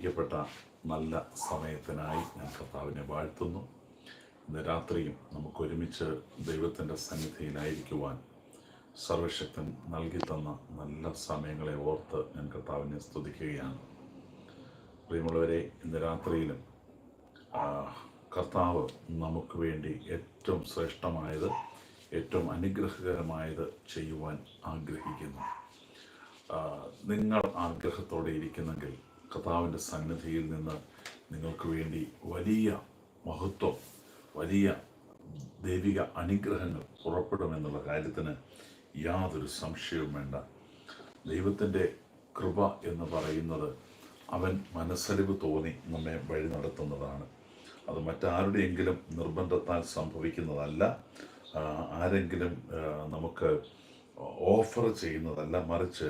പ്രിയപ്പെട്ട നല്ല സമയത്തിനായി ഞാൻ കർത്താവിനെ വാഴ്ത്തുന്നു. ഇന്ന് രാത്രിയും നമുക്ക് ഒരുമിച്ച് ദൈവത്തിന്റെ സന്നിധിയിലായിരിക്കുവാൻ സർവശക്തൻ നൽകി തന്ന നല്ല സമയങ്ങളെ ഓർത്ത് ഞാൻ കർത്താവിനെ സ്തുതിക്കുകയാണ്. പ്രിയമുള്ളവരെ ഇന്ന് രാത്രിയിലും കർത്താവ് നമുക്ക് വേണ്ടി ഏറ്റവും ശ്രേഷ്ഠമായത് ഏറ്റവും അനുഗ്രഹകരമായത് ചെയ്യുവാൻ ആഗ്രഹിക്കുന്നു. നിങ്ങൾ ആഗ്രഹത്തോടെ ഇരിക്കുന്നെങ്കിൽ കർത്താവിന്റെ സന്നിധിയിൽ നിന്ന് നിങ്ങൾക്ക് വേണ്ടി വലിയ മഹത്വം വലിയ ദൈവിക അനുഗ്രഹങ്ങൾ പുറപ്പെടുമെന്നുള്ള കാര്യത്തിന് യാതൊരു സംശയവും വേണ്ട. ദൈവത്തിന്റെ കൃപ എന്ന് പറയുന്നത് അവൻ മനസ്സലിവ് തോന്നി നമ്മെ വഴി നടത്തുന്നതാണ്. അത് മറ്റാരുടെയെങ്കിലും നിർബന്ധത്താൽ സംഭവിക്കുന്നതല്ല. ആരെങ്കിലും നമുക്ക് ഓഫർ ചെയ്യുന്നതല്ല. മറിച്ച്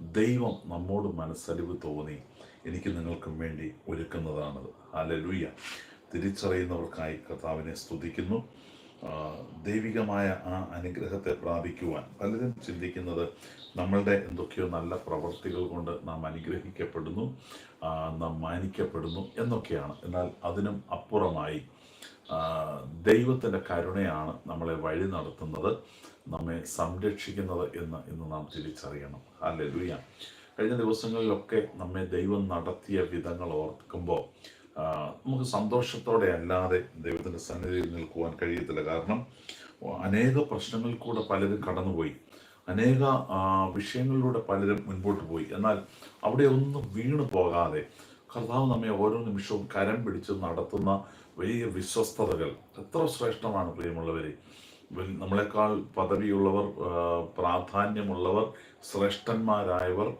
ദൈവം നമ്മോട് മനസ്സലിവ് തോന്നി എനിക്ക് നിങ്ങൾക്കും വേണ്ടി ഒരുക്കുന്നതാണത്. ഹാലലൂയ തിരിച്ചറിയുന്നവർക്കായി കർത്താവിനെ സ്തുതിക്കുന്നു. ദൈവികമായ ആ അനുഗ്രഹത്തെ പ്രാപിക്കുവാൻ പലരും ചിന്തിക്കുന്നത് നമ്മളുടെ എന്തൊക്കെയോ നല്ല പ്രവർത്തികൾ കൊണ്ട് നാം അനുഗ്രഹിക്കപ്പെടുന്നു നാം മാനിക്കപ്പെടുന്നു എന്നൊക്കെയാണ്. എന്നാൽ അതിനും അപ്പുറമായി ദൈവത്തിന്റെ കരുണയാണ് നമ്മളെ വഴി നടത്തുന്നത് നമ്മെ സംരക്ഷിക്കുന്നത് എന്ന് ഇന്ന് നാം തിരിച്ചറിയണം. അല്ലെ ലുയ്യ കഴിഞ്ഞ ദിവസങ്ങളിലൊക്കെ നമ്മെ ദൈവം നടത്തിയ വിധങ്ങൾ ഓർക്കുമ്പോൾ നമുക്ക് സന്തോഷത്തോടെ അല്ലാതെ ദൈവത്തിന്റെ സന്നിധിയിൽ നിൽക്കുവാൻ കഴിയത്തില്ല. കാരണം അനേക പ്രശ്നങ്ങളിൽ കൂടെ പലരും കടന്നുപോയി. അനേക വിഷയങ്ങളിലൂടെ പലരും മുൻപോട്ട് പോയി. എന്നാൽ അവിടെ ഒന്നും വീണു പോകാതെ കർത്താവ് നമ്മെ ഓരോ നിമിഷവും കരം പിടിച്ച് നടത്തുന്ന വലിയ വിശ്വസ്തതകൾ. എത്ര ശ്രേഷ്ഠമാണ് പ്രിയമുള്ളവരെ. നമ്മളെക്കാൾ പദവിയുള്ളവർ പ്രാധാന്യമുള്ളവർ ശ്രേഷ്ഠന്മാരായവർ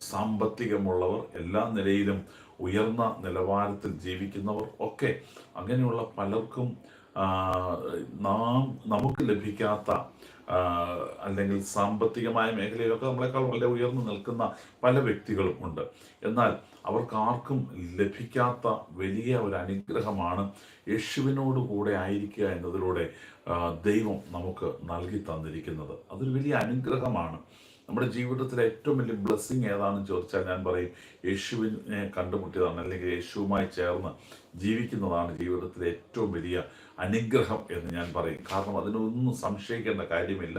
സാമ്പത്തികമുള്ളവർ എല്ലാ നിലയിലും ഉയർന്ന നിലവാരത്തിൽ ജീവിക്കുന്നവർ ഒക്കെ അങ്ങനെയുള്ള പലർക്കും നാം നമുക്ക് ലഭിക്കാത്ത അല്ലെങ്കിൽ സാമ്പത്തികമായ മേഖലയിലൊക്കെ നമ്മളെക്കാൾ വളരെ ഉയർന്നു നിൽക്കുന്ന പല വ്യക്തികളും ഉണ്ട്. എന്നാൽ അവർക്ക് ആർക്കും ലഭിക്കാത്ത വലിയ ഒരു അനുഗ്രഹമാണ് യേശുവിനോട് കൂടെ ആയിരിക്കുക എന്നതിലൂടെ ദൈവം നമുക്ക് നൽകി തന്നിരിക്കുന്നത്. അതൊരു വലിയ അനുഗ്രഹമാണ്. നമ്മുടെ ജീവിതത്തിലെ ഏറ്റവും വലിയ ബ്ലെസ്സിങ് ഏതാണെന്ന് ചോദിച്ചാൽ ഞാൻ പറയും യേശുവിനെ കണ്ടുമുട്ടിയതാണ് അല്ലെങ്കിൽ യേശുവുമായി ചേർന്ന് ജീവിക്കുന്നതാണ് ജീവിതത്തിലെ ഏറ്റവും വലിയ അനുഗ്രഹം എന്ന് ഞാൻ പറയും. കാരണം അതിനൊന്നും സംശയിക്കേണ്ട കാര്യമില്ല.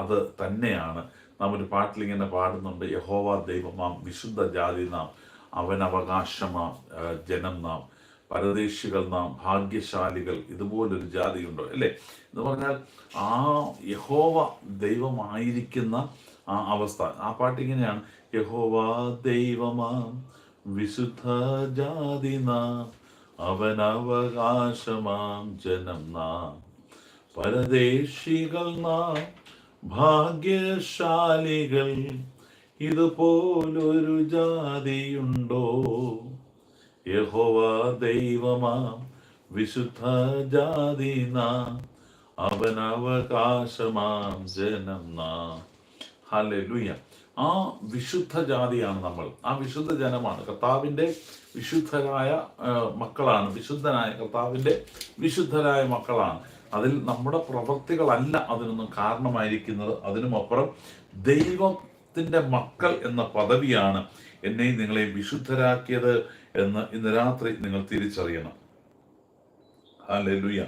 അത് തന്നെയാണ്. നാം ഒരു പാട്ടിൽ ഇങ്ങനെ പാടുന്നുണ്ട് യഹോവ ദൈവമാം വിശുദ്ധ ജാതി നാം അവനവകാശമാം ജനം നാം. പരദേശികൾ നാം ഭാഗ്യശാലികൾ ഇതുപോലൊരു ജാതിയുണ്ടോ അല്ലേ? എന്ന് പറഞ്ഞാൽ ആ യഹോവ ദൈവമായിരിക്കുന്ന ആ അവസ്ഥ. ആ പാട്ട് ഇങ്ങനെയാണ്. യഹോവ ദൈവമാ വിശുദ്ധ ജാതി അവൻ അവകാശമാം ജനം നാം. പരദേശികൾ നാം ഭാഗ്യശാലികൾ ഇതുപോലൊരു ജാതിയുണ്ടോ? യഹോവ ദൈവമാം വിശുദ്ധ ജാതി നാം അവനവകാശമാം ജനം നാം. ആ വിശുദ്ധ ജാതിയാണ് നമ്മൾ. ആ വിശുദ്ധ ജനമാണ്. കർത്താവിന്റെ വിശുദ്ധരായ മക്കളാണ്. വിശുദ്ധനായ കർത്താവിന്റെ വിശുദ്ധരായ മക്കളാണ്. അതിൽ നമ്മുടെ പ്രവൃത്തികളല്ല അതിനൊന്നും കാരണമായിരിക്കുന്നത്. അതിനുമപ്പുറം ദൈവത്തിന്റെ മക്കൾ എന്ന പദവിയാണ് എന്നെയും നിങ്ങളെ വിശുദ്ധരാക്കിയത്. എന്ന് ഇന്ന് രാത്രി നിങ്ങൾ തിരിച്ചറിയണം. ഹാലൂയ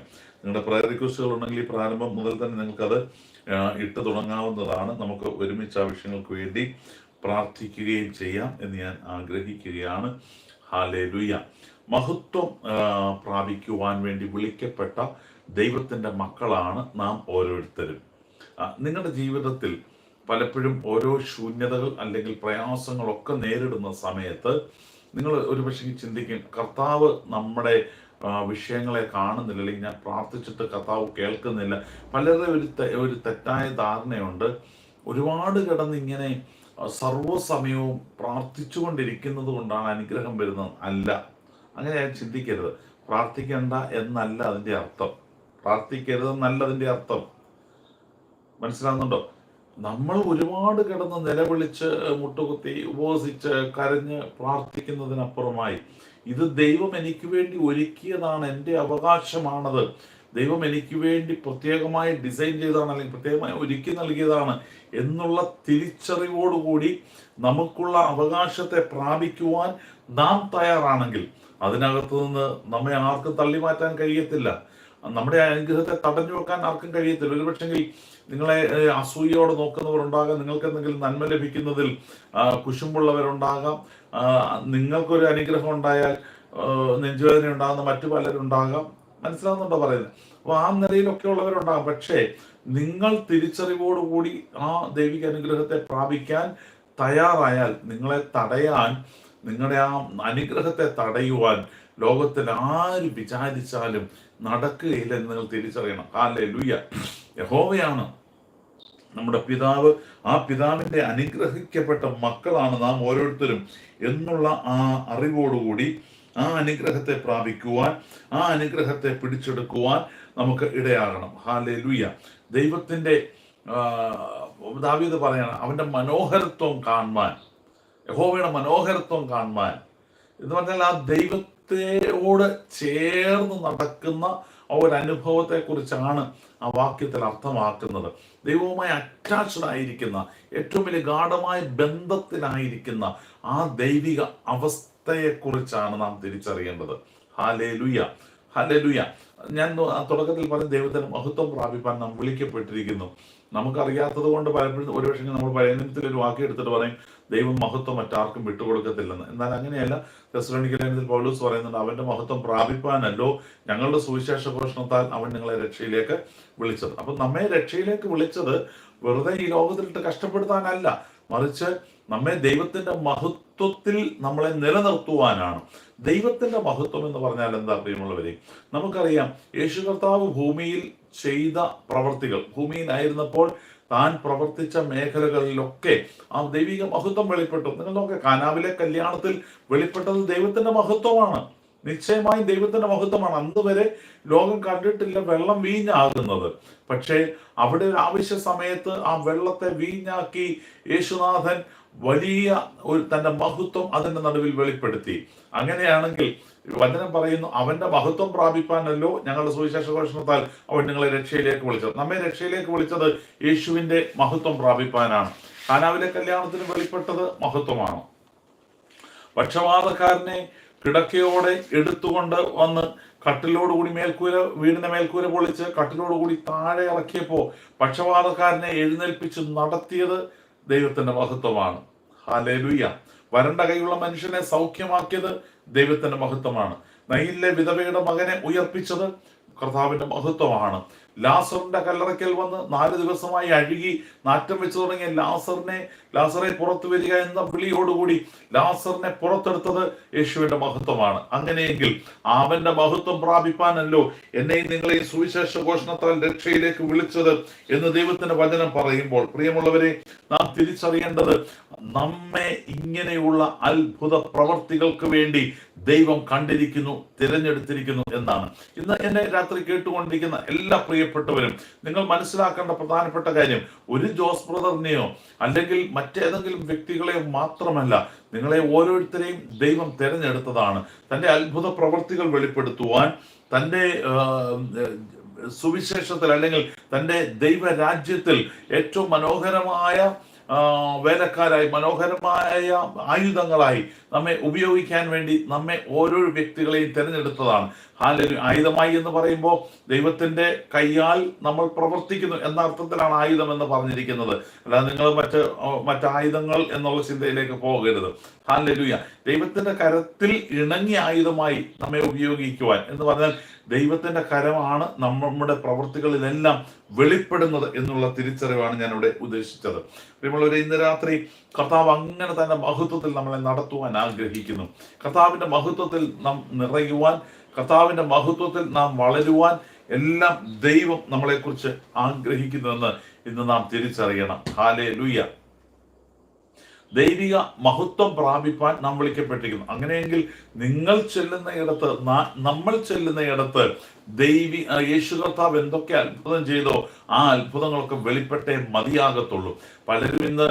നിങ്ങളുടെ പ്രയർ റിക്വസ്റ്റുകൾ ഉണ്ടെങ്കിൽ ഈ പ്രാരംഭം മുതൽ തന്നെ നിങ്ങൾക്കത് ഇട്ട് തുടങ്ങാവുന്നതാണ്. നമുക്ക് ഒരുമിച്ച് ആ വിഷയങ്ങൾക്ക് വേണ്ടി പ്രാർത്ഥിക്കുകയും ചെയ്യാം എന്ന് ഞാൻ ആഗ്രഹിക്കുകയാണ്. ഹാലേലുയ മഹത്വം പ്രാപിക്കുവാൻ വേണ്ടി വിളിക്കപ്പെട്ട ദൈവത്തിന്റെ മക്കളാണ് നാം ഓരോരുത്തരും. നിങ്ങളുടെ ജീവിതത്തിൽ പലപ്പോഴും ഓരോ ശൂന്യതകൾ അല്ലെങ്കിൽ പ്രയാസങ്ങളൊക്കെ നേരിടുന്ന സമയത്ത് നിങ്ങൾ ഒരു പക്ഷേ ചിന്തിക്കും കർത്താവ് നമ്മുടെ വിഷയങ്ങളെ കാണുന്നില്ല അല്ലെങ്കിൽ ഞാൻ പ്രാർത്ഥിച്ചിട്ട് കർത്താവ് കേൾക്കുന്നില്ല. പലരുടെ ഒരു ഒരു തെറ്റായ ധാരണയുണ്ട്. ഒരുപാട് കിടന്ന് ഇങ്ങനെ സർവസമയവും പ്രാർത്ഥിച്ചുകൊണ്ടിരിക്കുന്നത് കൊണ്ടാണ് അനുഗ്രഹം വരുന്നത്. അല്ല. അങ്ങനെ ഞാൻ ചിന്തിക്കരുത്. പ്രാർത്ഥിക്കേണ്ട എന്നല്ല അതിന്റെ അർത്ഥം. പ്രാർത്ഥിക്കരുതെന്നല്ല അതിന്റെ അർത്ഥം. മനസ്സിലാകുന്നുണ്ടോ നമ്മൾ ഒരുപാട് കിടന്ന് നിലവിളിച്ച് മുട്ടുകുത്തി ഉപവസിച്ച് കരഞ്ഞ് പ്രാർത്ഥിക്കുന്നതിനപ്പുറമായി ഇത് ദൈവം എനിക്ക് വേണ്ടി ഒരുക്കിയതാണ് എന്റെ അവകാശമാണത്. ദൈവം എനിക്ക് വേണ്ടി പ്രത്യേകമായി ഡിസൈൻ ചെയ്തതാണ് അല്ലെങ്കിൽ പ്രത്യേകമായി ഒരുക്കി നൽകിയതാണ് എന്നുള്ള തിരിച്ചറിവോടുകൂടി നമുക്കുള്ള അവകാശത്തെ പ്രാപിക്കുവാൻ നാം തയ്യാറാണെങ്കിൽ അതിനകത്തു നിന്ന് നമ്മെ ആർക്കും തള്ളി മാറ്റാൻ കഴിയത്തില്ല. നമ്മുടെ അനുഗ്രഹത്തെ തടഞ്ഞു വെക്കാൻ ആർക്കും കഴിയത്തില്ല. ഒരുപക്ഷെങ്കിൽ നിങ്ങളെ ഏഹ്, നോക്കുന്നവർ നോക്കുന്നവരുണ്ടാകാം. നിങ്ങൾക്ക് എന്തെങ്കിലും നന്മ ലഭിക്കുന്നതിൽ കുശുമ്പുള്ളവരുണ്ടാകാം. നിങ്ങൾക്കൊരു അനുഗ്രഹം ഉണ്ടായാൽ നെഞ്ചുവേദന ഉണ്ടാകുന്ന മറ്റു പലരുണ്ടാകാം. മനസ്സിലാവുന്നുണ്ടോ പറയുന്നത്? അപ്പോൾ ആ നിലയിലൊക്കെ ഉള്ളവരുണ്ടാകും. പക്ഷേ നിങ്ങൾ തിരിച്ചറിവോടുകൂടി ആ ദൈവിക അനുഗ്രഹത്തെ പ്രാപിക്കാൻ തയ്യാറായാൽ നിങ്ങളെ തടയാൻ നിങ്ങളുടെ ആ അനുഗ്രഹത്തെ തടയുവാൻ ലോകത്തിൽ ആര് വിചാരിച്ചാലും നടക്കുകയില്ല എന്ന് നിങ്ങൾ തിരിച്ചറിയണം. കാലേ ലുയ്യ യഹോവയാണ് നമ്മുടെ പിതാവ് ആ പിതാവിന്റെ അനുഗ്രഹിക്കപ്പെട്ട മക്കളാണ് നാം ഓരോരുത്തരും എന്നുള്ള ആ അറിവോടുകൂടി ആ അനുഗ്രഹത്തെ പ്രാപിക്കുവാൻ ആ അനുഗ്രഹത്തെ പിടിച്ചെടുക്കുവാൻ നമുക്ക് ഇടയാകണം. ഹാലേ ലുയ ദൈവത്തിന്റെ ദാവീത് പറയണം അവന്റെ മനോഹരത്വം കാണുവാൻ യഹോവയുടെ മനോഹരത്വം കാണുവാൻ. എന്ന് പറഞ്ഞാൽ ആ ദൈവത്തെയോട് ചേർന്ന് നടക്കുന്ന ആ ഒരു അനുഭവത്തെ കുറിച്ചാണ് ആ വാക്യത്തിൽ അർത്ഥമാക്കുന്നത് ദൈവവുമായി അറ്റാച്ച്ഡ് ആയിരിക്കുന്ന ഏറ്റവും വലിയ ഗാഠമായ ബന്ധത്തിലായിരിക്കുന്ന ആ ദൈവിക അവസ്ഥയെക്കുറിച്ചാണ് നാം തിരിച്ചറിയേണ്ടത്. ഹാലേ ലുയ ഹാലേ ലുയ ഞാൻ തുടക്കത്തിൽ പറഞ്ഞ ദൈവത്തിന് മഹത്വം പ്രാപിപ്പാൻ നാം വിളിക്കപ്പെട്ടിരിക്കുന്നു. നമുക്കറിയാത്തത് കൊണ്ട് പലപ്പോഴും ഒരുപക്ഷെ നമ്മൾ പഴയ നിമിത്തിൽ ഒരു വാക്യം എടുത്തിട്ട് പറയും ദൈവം മഹത്വം മറ്റാർക്കും വിട്ടുകൊടുക്കത്തില്ലെന്ന്. എന്നാൽ അങ്ങനെയല്ല തെസ്സലോനിക്കലേഖനത്തിൽ പൗലൂസ് പറയുന്നുണ്ട് അവന്റെ മഹത്വം പ്രാപിപ്പാനല്ലോ ഞങ്ങളുടെ സുവിശേഷ ഘോഷണത്താൽ അവൻ നിങ്ങളെ രക്ഷയിലേക്ക് വിളിച്ചത്. അപ്പൊ നമ്മെ രക്ഷയിലേക്ക് വിളിച്ചത് വെറുതെ ഈ ലോകത്തിലിട്ട് കഷ്ടപ്പെടുത്താനല്ല മറിച്ച് നമ്മെ ദൈവത്തിന്റെ മഹത്വത്തിൽ നമ്മളെ നിലനിർത്തുവാനാണ്. ദൈവത്തിന്റെ മഹത്വം എന്ന് പറഞ്ഞാൽ എന്താ പ്രിയമുള്ളവരെ? നമുക്കറിയാം യേശു കർത്താവ് ഭൂമിയിൽ ചെയ്ത പ്രവർത്തികൾ ഭൂമിയിലായിരുന്നപ്പോൾ താൻ പ്രവർത്തിച്ച മേഖലകളിലൊക്കെ ആ ദൈവിക മഹത്വം വെളിപ്പെട്ടു. നിങ്ങൾ നോക്കുക കാനാവിലെ കല്യാണത്തിൽ വെളിപ്പെട്ടത് ദൈവത്തിന്റെ മഹത്വമാണ്. നിശ്ചയമായും ദൈവത്തിന്റെ മഹത്വമാണ്. അന്ന് വരെ ലോകം കണ്ടിട്ടില്ല വെള്ളം വീഞ്ഞാകുന്നത്. പക്ഷേ അവിടെ ഒരു ആവശ്യ സമയത്ത് ആ വെള്ളത്തെ വീഞ്ഞാക്കി യേശുനാഥൻ വലിയ ഒരു തന്റെ മഹത്വം അതിന്റെ നടുവിൽ വെളിപ്പെടുത്തി. അങ്ങനെയാണെങ്കിൽ വചനം പറയുന്നു അവന്റെ മഹത്വം പ്രാപിപ്പാനല്ലോ ഞങ്ങളുടെ സുവിശേഷ ഘോഷണത്താൽ അവൻ നിങ്ങളെ രക്ഷയിലേക്ക് വിളിച്ചത്. നമ്മെ രക്ഷയിലേക്ക് വിളിച്ചത് യേശുവിന്റെ മഹത്വം പ്രാപിപ്പാനാണ്. കാനാവിലെ കല്യാണത്തിന് വെളിപ്പെട്ടത് മഹത്വമാണ്. പക്ഷപാതക്കാരനെ കിടക്കയോടെ എടുത്തുകൊണ്ട് വന്ന് കട്ടിലോടുകൂടി മേൽക്കൂര വീടിന്റെ മേൽക്കൂര പൊളിച്ച് കട്ടിലോടുകൂടി താഴെ ഇറക്കിയപ്പോ പക്ഷപാതക്കാരനെ എഴുന്നേൽപ്പിച്ച് നടത്തിയത് ദൈവത്തിന്റെ മഹത്വമാണ്. ഹാലേലുയ്യ വരണ്ട കൈയുള്ള മനുഷ്യനെ സൗഖ്യമാക്കിയത് ദൈവത്തിന്റെ മഹത്വമാണ്. നയിലെ വിധവയുടെ മകനെ ഉയർപ്പിച്ചത് കർത്താവിന്റെ മഹത്വമാണ്. ലാസറിന്റെ കല്ലറയ്ക്കൽ വന്ന് നാല് ദിവസമായി അഴുകി നാറ്റം വെച്ചു തുടങ്ങിയ ലാസറിനെ ലാസറെ പുറത്തു വരിക എന്ന വിളിയോടുകൂടി ലാസറിനെ പുറത്തെടുത്തത് യേശുവിന്റെ മഹത്വമാണ്. അങ്ങനെയെങ്കിൽ ആവന്റെ മഹത്വം പ്രാപിപ്പാനല്ലോ. എന്നെയും നിങ്ങളെയും സുവിശേഷ ഘോഷണത്താൽ രക്ഷയിലേക്ക് വിളിച്ചത് എന്ന് ദൈവത്തിന്റെ വചനം പറയുമ്പോൾ പ്രിയമുള്ളവരെ നാം തിരിച്ചറിയേണ്ടത് നമ്മെ ഇങ്ങനെയുള്ള അത്ഭുത പ്രവർത്തികൾക്ക് വേണ്ടി ദൈവം കണ്ടിരിക്കുന്നു തിരഞ്ഞെടുത്തിരിക്കുന്നു എന്നാണ്. ഇന്ന് എന്നെ രാത്രി കേട്ടുകൊണ്ടിരിക്കുന്ന എല്ലാ പ്രിയപ്പെട്ടവരും നിങ്ങൾ മനസ്സിലാക്കേണ്ട പ്രധാനപ്പെട്ട കാര്യം ഒരു ജോസ് ബ്രദറിനെയോ അല്ലെങ്കിൽ മറ്റേതെങ്കിലും വ്യക്തികളെയോ മാത്രമല്ല നിങ്ങളെ ഓരോരുത്തരെയും ദൈവം തിരഞ്ഞെടുത്തതാണ്. തന്റെ അത്ഭുത പ്രവൃത്തികൾ വെളിപ്പെടുത്തുവാൻ തന്റെ സുവിശേഷത്തിൽ അല്ലെങ്കിൽ തന്റെ ദൈവരാജ്യത്തിൽ ഏറ്റവും മനോഹരമായ വേലക്കാരായി മനോഹരമായ ആയുധങ്ങളായി നമ്മെ ഉപയോഗിക്കാൻ വേണ്ടി നമ്മെ ഓരോ വ്യക്തികളെയും തിരഞ്ഞെടുത്തതാണ്. ഹാലൊരു ആയുധമായി എന്ന് പറയുമ്പോൾ ദൈവത്തിന്റെ കൈയാൽ നമ്മൾ പ്രവർത്തിക്കുന്നു എന്ന അർത്ഥത്തിലാണ് ആയുധം എന്ന് പറഞ്ഞിരിക്കുന്നത്. അല്ലാതെ നിങ്ങൾ മറ്റ് മറ്റായുധങ്ങൾ എന്നുള്ള ചിന്തയിലേക്ക് പോകരുത്. ഹാലലുയ. ദൈവത്തിന്റെ കരത്തിൽ ഇണങ്ങിയ ആയുധമായി നമ്മെ ഉപയോഗിക്കുവാൻ എന്ന് പറഞ്ഞാൽ ദൈവത്തിന്റെ കരമാണ് നമ്മുടെ പ്രവൃത്തികളിലെല്ലാം വെളിപ്പെടുന്നത് എന്നുള്ള തിരിച്ചറിവാണ് ഞാൻ ഇവിടെ ഉദ്ദേശിച്ചത്. പ്രിയമുള്ളവരെ ഇന്ന് രാത്രി കർത്താവ് അങ്ങനെ തന്നെ മഹത്വത്തിൽ നമ്മളെ നടത്തുവാൻ ആഗ്രഹിക്കുന്നു. കർത്താവിന്റെ മഹത്വത്തിൽ നാം നിറയുവാൻ കർത്താവിന്റെ മഹത്വത്തിൽ നാം വളരുവാൻ എല്ലാം ദൈവം നമ്മളെക്കുറിച്ച് ആഗ്രഹിക്കുന്നുവെന്ന് ഇന്ന് നാം തിരിച്ചറിയണം. ഹാലേ ലുയ്യ ദൈവിക മഹത്വം പ്രാപിപ്പാൻ നാം വിളിക്കപ്പെട്ടിരിക്കുന്നു. അങ്ങനെയെങ്കിൽ നിങ്ങൾ ചെല്ലുന്ന ഇടത്ത് നമ്മൾ ചെല്ലുന്ന ഇടത്ത് ദൈവി യേശു കർത്താവ് എന്തൊക്കെ അത്ഭുതം ചെയ്തോ ആ അത്ഭുതങ്ങളൊക്കെ വെളിപ്പെട്ടേ മതിയാകത്തുള്ളൂ. പലരും ഇന്ന്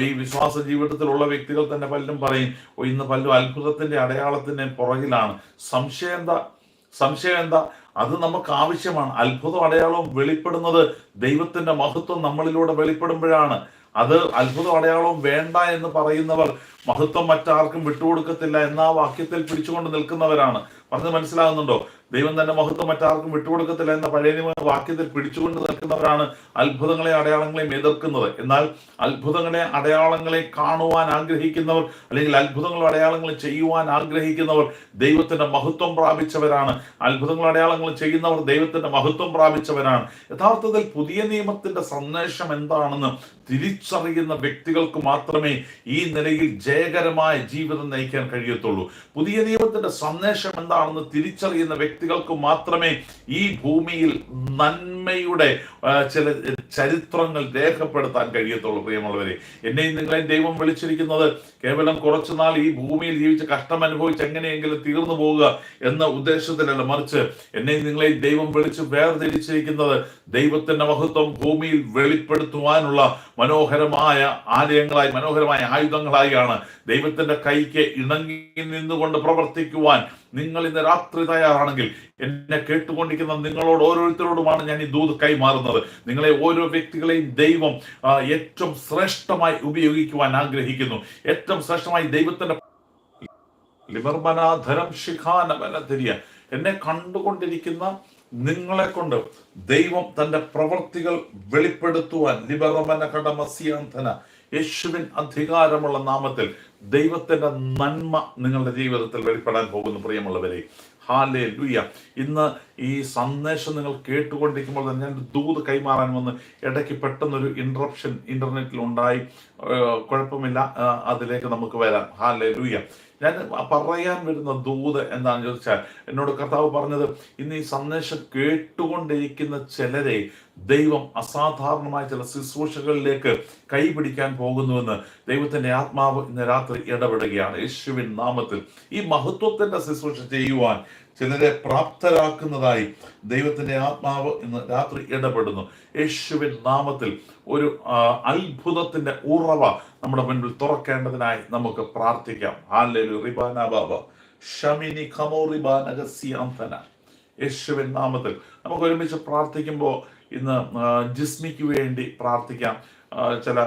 ഈ വിശ്വാസ ജീവിതത്തിലുള്ള വ്യക്തികൾ തന്നെ പലരും പറയും "ഓ, ഇന്ന് പലരും അത്ഭുതത്തിന്റെ അടയാളത്തിന്റെ പുറകിലാണ്. സംശയം എന്താ? സംശയം എന്താ? അത് നമുക്ക് ആവശ്യമാണ്. അത്ഭുതം അടയാളവും വെളിപ്പെടുന്നത് ദൈവത്തിന്റെ മഹത്വം നമ്മളിലൂടെ വെളിപ്പെടുമ്പോഴാണ്. അത് അത്ഭുത അടയാളവും വേണ്ട എന്ന് പറയുന്നവർ മഹത്വം മറ്റാർക്കും വിട്ടുകൊടുക്കത്തില്ല എന്ന വാക്യത്തിൽ പിടിച്ചുകൊണ്ട് നിൽക്കുന്നവരാണ്. പറഞ്ഞത് മനസ്സിലാകുന്നുണ്ടോ? ദൈവം തന്റെ മഹത്വം മറ്റാർക്കും വിട്ടുകൊടുക്കത്തില്ല എന്ന പഴയ നിയമ വാക്യത്തിൽ പിടിച്ചുകൊണ്ട് നിൽക്കുന്നവരാണ് അത്ഭുതങ്ങളെ അടയാളങ്ങളെയും എതിർക്കുന്നത്. എന്നാൽ അത്ഭുതങ്ങളെ അടയാളങ്ങളെ കാണുവാൻ ആഗ്രഹിക്കുന്നവർ അല്ലെങ്കിൽ അത്ഭുതങ്ങളും അടയാളങ്ങൾ ചെയ്യുവാൻ ആഗ്രഹിക്കുന്നവർ ദൈവത്തിന്റെ മഹത്വം പ്രാപിച്ചവരാണ്. അത്ഭുതങ്ങളും അടയാളങ്ങൾ ചെയ്യുന്നവർ ദൈവത്തിന്റെ മഹത്വം പ്രാപിച്ചവരാണ്. യഥാർത്ഥത്തിൽ പുതിയ നിയമത്തിന്റെ സന്ദേശം എന്താണെന്ന് തിരിച്ചറിയുന്ന വ്യക്തികൾക്ക് മാത്രമേ ഈ നിലയിൽ ജയകരമായ ജീവിതം നയിക്കാൻ കഴിയത്തുള്ളൂ. പുതിയ നിയമത്തിന്റെ സന്ദേശം എന്താണെന്ന് തിരിച്ചറിയുന്ന വ്യക്തികൾക്ക് മാത്രമേ ഈ ഭൂമിയിൽ നന്മയുടെ ആ, ചില ചരിത്രങ്ങൾ രേഖപ്പെടുത്താൻ കഴിയത്തുള്ളൂ പ്രിയമുള്ളവരെ. എന്നെയും നിങ്ങളെയും ദൈവം വിളിച്ചിരിക്കുന്നത് കേവലം കുറച്ചുനാൾ ഈ ഭൂമിയിൽ ജീവിച്ച് കഷ്ടം അനുഭവിച്ച് എങ്ങനെയെങ്കിലും തീർന്നു പോവുക എന്ന ഉദ്ദേശത്തിലല്ല മറിച്ച് എന്നെയും നിങ്ങളെയും ദൈവം വിളിച്ച് വേർതിരിച്ചിരിക്കുന്നത് ദൈവത്തിന്റെ മഹത്വം ഭൂമിയിൽ വെളിപ്പെടുത്തുവാനുള്ള മനോഹരമായ ആലയങ്ങളായി മനോഹരമായ ആയുധങ്ങളായാണ് ദൈവത്തിന്റെ കൈക്ക് ഇണങ്ങി നിന്നുകൊണ്ട് പ്രവർത്തിക്കുവാൻ നിങ്ങൾ ഇന്ന് രാത്രി തയ്യാറാണെങ്കിൽ എന്നെ കേട്ടുകൊണ്ടിരിക്കുന്ന നിങ്ങളോട് ഓരോരുത്തരോടുമാണ് ഞാൻ ഈ ദൂത് കൈമാറുന്നത്. നിങ്ങളെ ഓരോ വ്യക്തികളെയും ദൈവം ഏറ്റവും ശ്രേഷ്ഠമായി ഉപയോഗിക്കുവാൻ ആഗ്രഹിക്കുന്നു. ഏറ്റവും ശ്രേഷ്ഠമായി ദൈവത്തിന്റെ ലിബർമനാധരം ശിഖാനബലതിരിയ എന്നെ കണ്ടുകൊണ്ടിരിക്കുന്ന നിങ്ങളെ കൊണ്ട് ദൈവം തന്റെ പ്രവർത്തികൾ വെളിപ്പെടുത്തുവാൻ ലിബറമന കടമസിയാന്തന യേശുവിൻ അധികാരമുള്ള നാമത്തിൽ ദൈവത്തിന്റെ നന്മ നിങ്ങളുടെ ജീവിതത്തിൽ വെളിപ്പെടാൻ പോകുന്നു പ്രിയമുള്ളവരെ. ഹാലേ ലുയ്യ ഇന്ന് ഈ സന്ദേശം നിങ്ങൾ കേട്ടുകൊണ്ടിരിക്കുമ്പോൾ തന്നെ ഞാൻ ദൂത് കൈമാറാൻ വന്ന് ഇടയ്ക്ക് പെട്ടെന്നൊരു ഇൻട്രപ്ഷൻ ഇന്റർനെറ്റിൽ ഉണ്ടായി. കുഴപ്പമില്ല. അതിലേക്ക് നമുക്ക് വരാം. ഹാലേ ലുയ്യ ഞാൻ പറയാൻ വരുന്ന ദൂത് എന്താണെന്ന് ചോദിച്ചാൽ എന്നോട് കർത്താവ് പറഞ്ഞത് ഇന്ന് ഈ സന്ദേശം കേട്ടുകൊണ്ടിരിക്കുന്ന ചിലരെ ദൈവം അസാധാരണമായ ചില ശുശ്രൂഷകളിലേക്ക് കൈപിടിക്കാൻ പോകുന്നുവെന്ന് ദൈവത്തിന്റെ ആത്മാവ് ഇന്ന് രാത്രി ഇടപെടുകയാണ്. യേശുവിൻ നാമത്തിൽ ഈ മഹത്വത്തിന്റെ ശുശ്രൂഷ ചെയ്യുവാൻ ചിലരെ പ്രാപ്തരാക്കുന്നതായി ദൈവത്തിന്റെ ആത്മാവ് ഇന്ന് രാത്രി ഇടപെടുന്നു യേശുവിൻ നാമത്തിൽ ഒരു അത്ഭുതത്തിന്റെ ഉറവ നമ്മുടെ മുൻപിൽ തുറക്കേണ്ടതിനായി നമുക്ക് പ്രാർത്ഥിക്കാം. ഹാലലു റിബാന ബാബ. ഷമിനി ഖമോ റിബാന ഗസിയാന്തന യേശുവിൻ നാമത്തിൽ നമുക്ക് ഒരുമിച്ച് പ്രാർത്ഥിക്കുമ്പോൾ ഇന്ന് ജിസ്മിക്ക് വേണ്ടി പ്രാർത്ഥിക്കാം. ചില